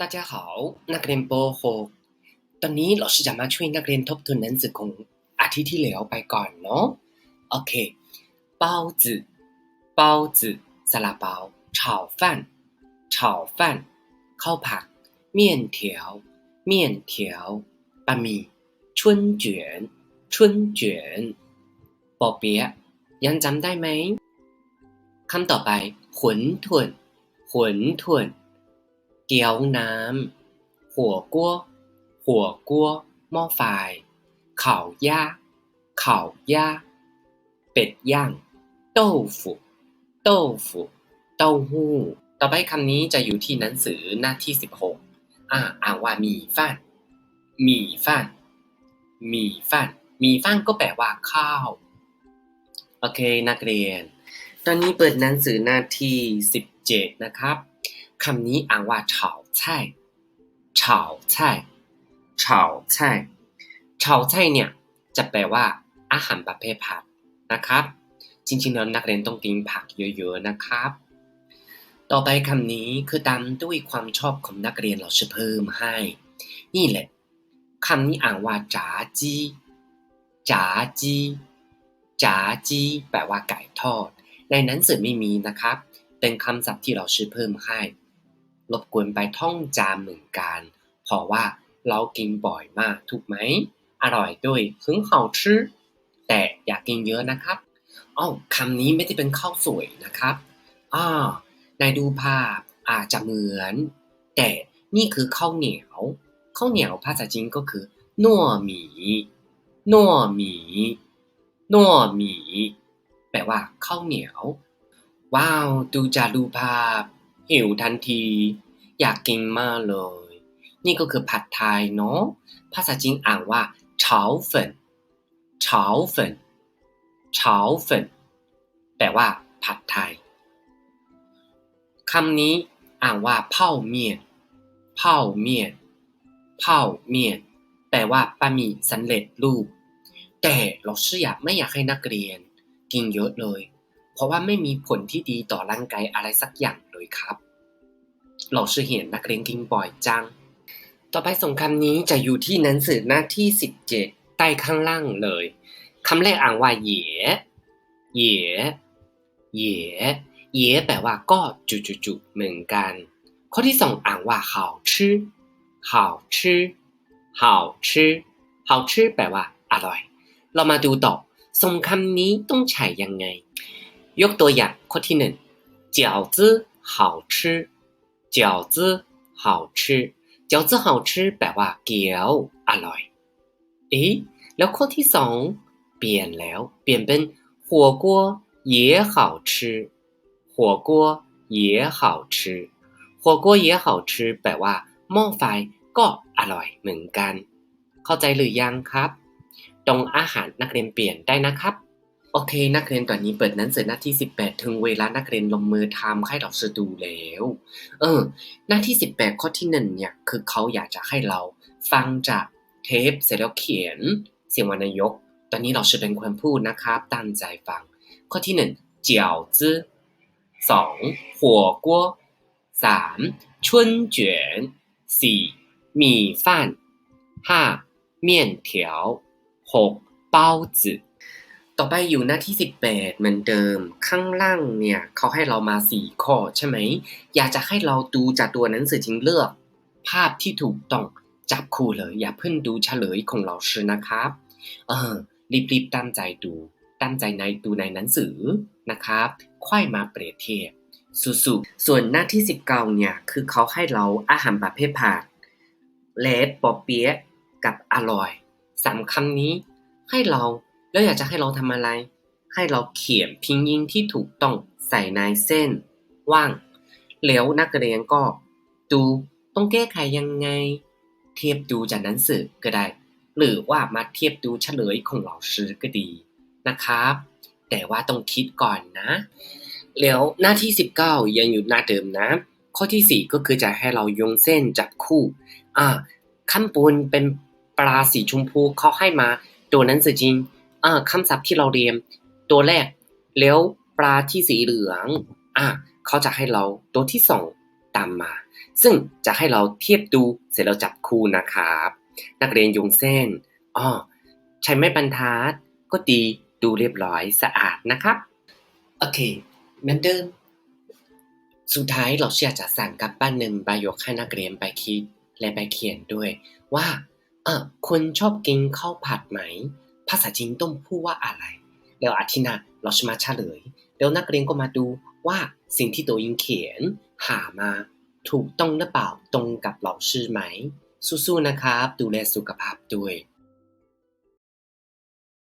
大家好นักเรียนป .6 ตอนนี้เราจะมาช่วยนักเรียนทบทวนหนังสือของอาทิตย์ที่แล้วไปก่อนเนาะโอเค包子包子ซาลาเปา炒饭炒饭ข้าวผัด面条面条บะหมี่春卷春卷ปอเปี๊ยะยังจำได้ไหมคำต่อไป馄饨馄饨 เกี๊ยวน้ำหัวกั้วหัวกัวหม้อไฟข่าย่าข่าย่าเป็ดย่างเต้าฝูเต้าฝูเต้าหู้ ต่อไปคำนี้จะอยู่ที่หนังสือหน้าที่สิบหกอ่าอ่านว่ามีฟันมีฟันมีฟันมีฟันก็แปลว่าข้าว โอเคนักเรียน ตอนนี้เปิดหนังสือหน้าที่สิบเจ็ดนะครับ คำนี้อ่านว่าเฉาไช่เฉาไช่เฉาไช่เฉาไช่เนี่ยจะแปลว่า อาหารประเภทผักนะครับ จริงๆแล้วนักเรียนต้องกินผักเยอะๆนะครับ ต่อไปคำนี้คือตามด้วยความชอบของนักเรียนเราจะเพิ่มให้ นี่แหละคำนี้อ่านว่าจ๋าจีจ๋าจีจ๋าจีแปลว่าไก่ทอด ในหนังสือไม่มีนะครับ เป็นคำศัพท์ที่เราชื่อเพิ่มให้ รบกวนไปท่องจามเหมือนกัน เพราะว่าเรากินบ่อยมากถูกไหม อร่อยด้วยถึงเขาชื่อแต่อยากกินเยอะนะครับอ้าวคำนี้ไม่ได้เป็นข้าวสวยนะครับอ้าในดูภาพอาจจะเหมือน แต่นี่คือข้าวเหนียว ข้าวเหนียวภาษาจีนก็คือนัวหมีนัวหมีนัวหมีแปลว่าข้าวเหนียว ว้าว ดูจาดูภาพ หิวทันที อยากกินมากเลย นี่ก็คือผัดไทยเนาะภาษาจีนอ่านว่าเฉาเฝนเฉาเฝนเฉาเฝนแปลว่า ผัดไทยคำนี้อ่านว่าเผาเมียนเผาเมียนเผาเมียนแปลว่าบะหมี่สำเร็จรูป แต่เราเชื่อไม่อยากให้นักเรียน กินเยอะเลย เพราะว่าไม่มีผลที่ดีต่อร่างกายอะไรสักอย่าง ครับ เราชื่เห็นนักเลงกิงบ่อยจัง ต่อไปส่งคำนี้จะอยู่ที่หนังสือหน้าที่ 17 ใต้ข้างล่างเลยคำแรกอ่านว่าเหยเหยเหยเหยแปลว่าก็จุจุจุเหมือนกัน ข้อที่สองอ่านว่า好吃好吃好吃好吃แปลว่าอร่อย เรามาดูต่อส่งคำนี้ต้องใช้ยังไง ยกตัวอย่างข้อที่หนึ่ง饺子好吃饺子好吃饺子好吃แปลว่าเกี๊ยวอร่อย เอ๊ะแล้วข้อที่สองเปลี่ยนแล้ว เปลี่ยนเป็น火锅也好吃火锅也好吃火锅也好吃แปลว่าหม้อไฟก็อร่อยเหมือนกัน เข้าใจหรือยังครับ ตรงอาหารนักเรียนเปลี่ยนได้นะครับ โอเค นักเรียนตอนนี้เปิดหนังสือหน้าที่ 18 ถึงเวลานักเรียนลงมือทำค่ายเอกสดูแล้ว เออ หน้าที่ 18 ข้อที่หนึ่งเนี่ย คือเขาอยากจะให้เราฟังจากเทปเสร็จแล้วเขียน เสียงวรรณยก ตอนนี้เราจะเป็นคนพูดนะครับตั้งใจฟัง ข้อที่หนึ่งเจียวจื้อสองหัวกัวสามชุนเจียนสี่หมี่ฟ้านห้าเมี่ยนเถียวหกเป้าจื้อ ต่อไปอยู่หน้าที่ 18 เหมือนเดิม ข้างล่างเนี่ยเขาให้เรามา 4 ข้อใช่ไหม อยากจะให้เราดูจากตัวหนังสือจริงเลือก ภาพที่ถูกต้องจับคู่เลย อย่าเพิ่งดูเฉลยของเราชื่อนะครับ เออรีบๆตั้งใจดู ตั้งใจในดูในหนังสือนะครับ ค่อยมาเปรียบเทียบสุๆส่วนหน้าที่19เนี่ยคือเขาให้เราอาหารประเภทผักเลดปอเปี๊ยะกับอร่อยสามคำนี้ให้เรา แล้วอยากจะให้เราทำอะไร ให้เราเขียนพิมพ์ยิงที่ถูกต้องใส่ในเส้น ว่าง แล้วนักเรียนก็ ดูต้องแก้ไขยังไง เทียบดูจากหนังสือก็ได้ หรือว่ามาเทียบดูเฉลยของเราซื้อก็ดีนะครับ แต่ว่าต้องคิดก่อนนะ แล้วหน้าที่ 19 ยังอยู่หน้าเดิมนะ ข้อที่ 4 ก็คือจะให้เรายงเส้นจับคู่อ่าขั้นบนเป็นปลาสีชมพูเขาให้มาตัวหนังสือจริง อ่าคำศัพท์ที่เราเรียน ตัวแรก แล้วปลาที่สีเหลือง อ่าเขาจะให้เราตัวที่สองตามมา ซึ่งจะให้เราเทียบดูเสร็จแล้วจับคู่นะครับ นักเรียนยงเส้นอ๋อใช้ไม้บรรทัด ก็ดีดูเรียบร้อยสะอาดนะครับ โอเคเหมือนเดิมสุดท้ายเราเชื่อจะสั่งกับบ้านหนึ่งประโยคให้นักเรียนไปคิดและไปเขียนด้วย ว่าเออคุณชอบกินข้าวผัดไหม ภาษาจีนต้องพูดว่าอะไร แล้วอาทิตย์หน้าเราจะมาเฉลย แล้วนักเรียนก็มาดูว่าสิ่งที่ตัวเองเขียน หามาถูกต้องหรือเปล่าตรงกับเราชื่อไหมสู้ๆนะครับ ดูแลสุขภาพด้วย